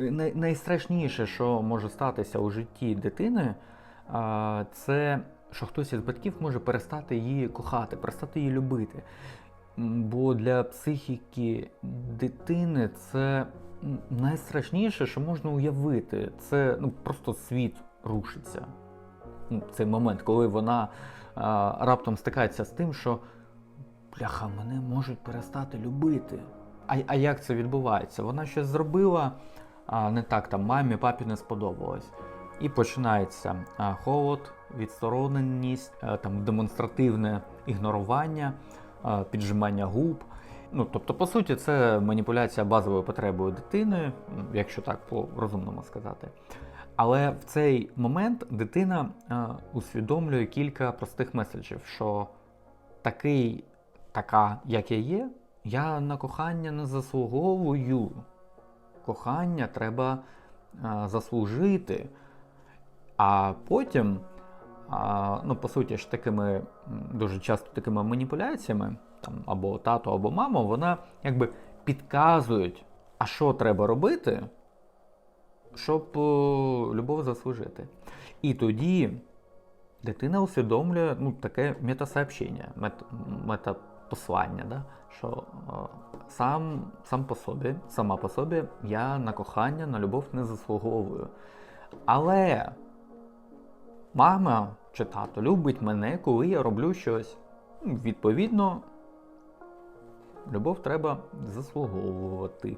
най- найстрашніше, що може статися у житті дитини, це що хтось із батьків може перестати її кохати, перестати її любити. Бо для психіки дитини це найстрашніше, що можна уявити. Це ну, просто світ рушиться. Ну, Цей момент, коли вона а, раптом стикається з тим, що бляха, мене можуть перестати любити. А, а як це відбувається? Вона щось зробила, а не так там мамі, папі не сподобалось. І починається холод, відстороненість, там демонстративне ігнорування, піджимання губ. Ну, тобто, по суті, це маніпуляція базовою потребою дитини, якщо так по-розумному сказати. Але в цей момент дитина усвідомлює кілька простих меседжів, що такий, така, як я є, я на кохання не заслуговую. Кохання треба а, заслужити. А потім, а, ну, по суті, ж такими дуже часто такими маніпуляціями, там, або тато, або мама, вона якби підказують, а що треба робити, щоб е, любов заслужити. І тоді дитина усвідомлює ну, таке метасообщення, мет, метапослання, да? що е, сам, сам по собі, сама по собі я на кохання, на любов не заслуговую. Але мама чи тато любить мене, коли я роблю щось. Ну, Відповідно, любов треба заслуговувати.